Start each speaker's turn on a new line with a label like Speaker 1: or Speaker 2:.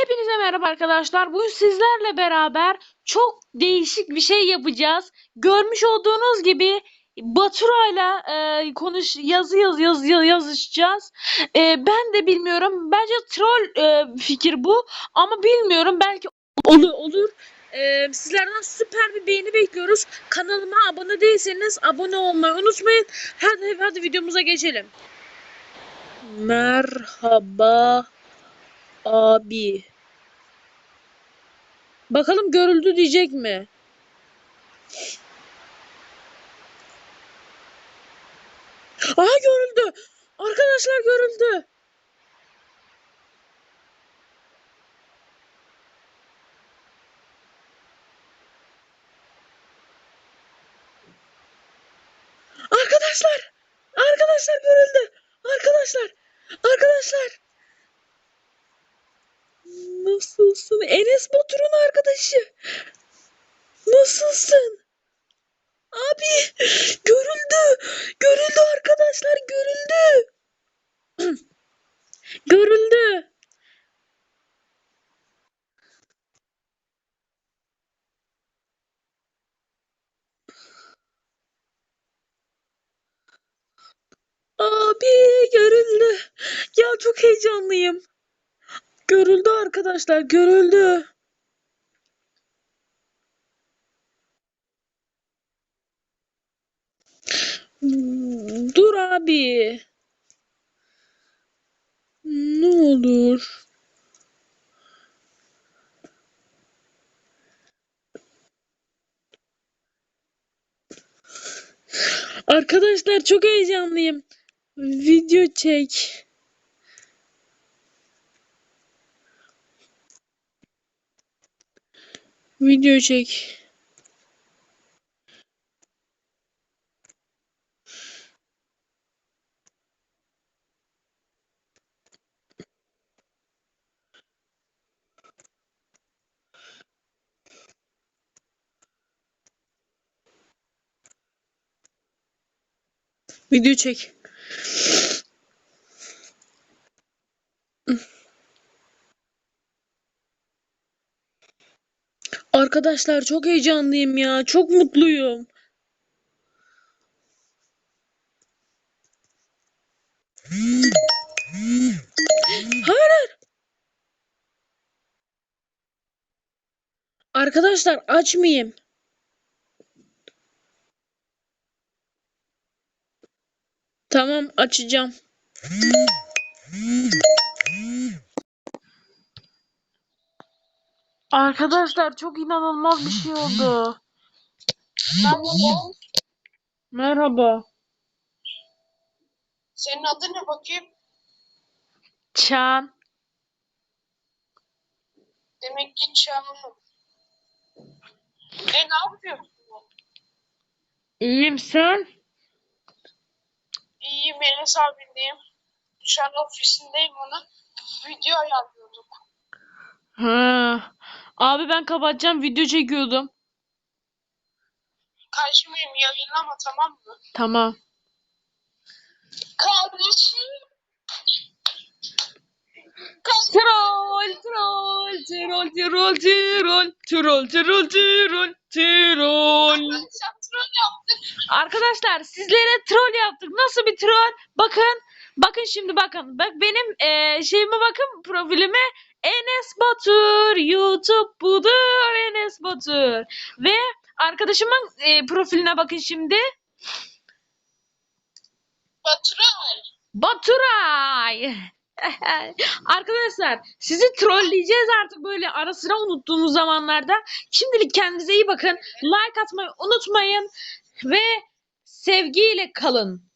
Speaker 1: Hepinize merhaba arkadaşlar. Bugün sizlerle beraber çok değişik bir şey yapacağız. Görmüş olduğunuz gibi Baturay'la e, konuş yazı yaz yaz yaz- yazışacağız. E, ben de bilmiyorum. Bence troll e, fikir bu ama bilmiyorum. Belki olur olur. E, sizlerden süper bir beğeni bekliyoruz. Kanalıma abone değilseniz abone olmayı unutmayın. Hadi hadi videomuza geçelim. Merhaba abi. Bakalım görüldü diyecek mi? Aha görüldü. Arkadaşlar görüldü. Arkadaşlar. Arkadaşlar görüldü. Arkadaşlar. Arkadaşlar. Nasılsın? Enes Batur'un arkadaşı. Nasılsın? Abi görüldü. Görüldü arkadaşlar görüldü. görüldü. Abi görüldü. Ya çok heyecanlıyım. Görüldü arkadaşlar görüldü. Dur abi. Ne olur. Arkadaşlar çok heyecanlıyım. Video çek. Video çek. Video çek. Arkadaşlar çok heyecanlıyım ya. Çok mutluyum. Hayır. Arkadaşlar açmayayım. Tamam açacağım. Arkadaşlar çok inanılmaz bir şey oldu.
Speaker 2: Merhaba.
Speaker 1: Merhaba.
Speaker 2: Senin adın ne bakayım?
Speaker 1: Çan.
Speaker 2: Demek ki Çağan'ım. E ne yapıyorsun?
Speaker 1: İyiyim sen?
Speaker 2: İyiyim Enes abindeyim. Şu an ofisindeyim ona. Video ayarlıyorduk.
Speaker 1: Ha. Abi ben kapatacağım video çekiyordum.
Speaker 2: Kaçmayayım yayınlama tamam mı?
Speaker 1: Tamam.
Speaker 2: Kardeşim. Kardeşim.
Speaker 1: Troll, troll, troll, troll, troll, troll, troll, troll, troll.
Speaker 2: Arkadaşlar troll yaptık.
Speaker 1: Arkadaşlar sizlere troll yaptık. Nasıl bir troll? Bakın. Bakın şimdi bakın. Bak benim eee şeyime bakın profilime. Enes Batur. YouTube budur Enes Batur. Ve arkadaşımın eee, profiline bakın şimdi.
Speaker 2: Baturay.
Speaker 1: Baturay. Arkadaşlar sizi trolleyeceğiz artık böyle ara sıra unuttuğumuz zamanlarda. Şimdilik kendinize iyi bakın. Like atmayı unutmayın ve sevgiyle kalın.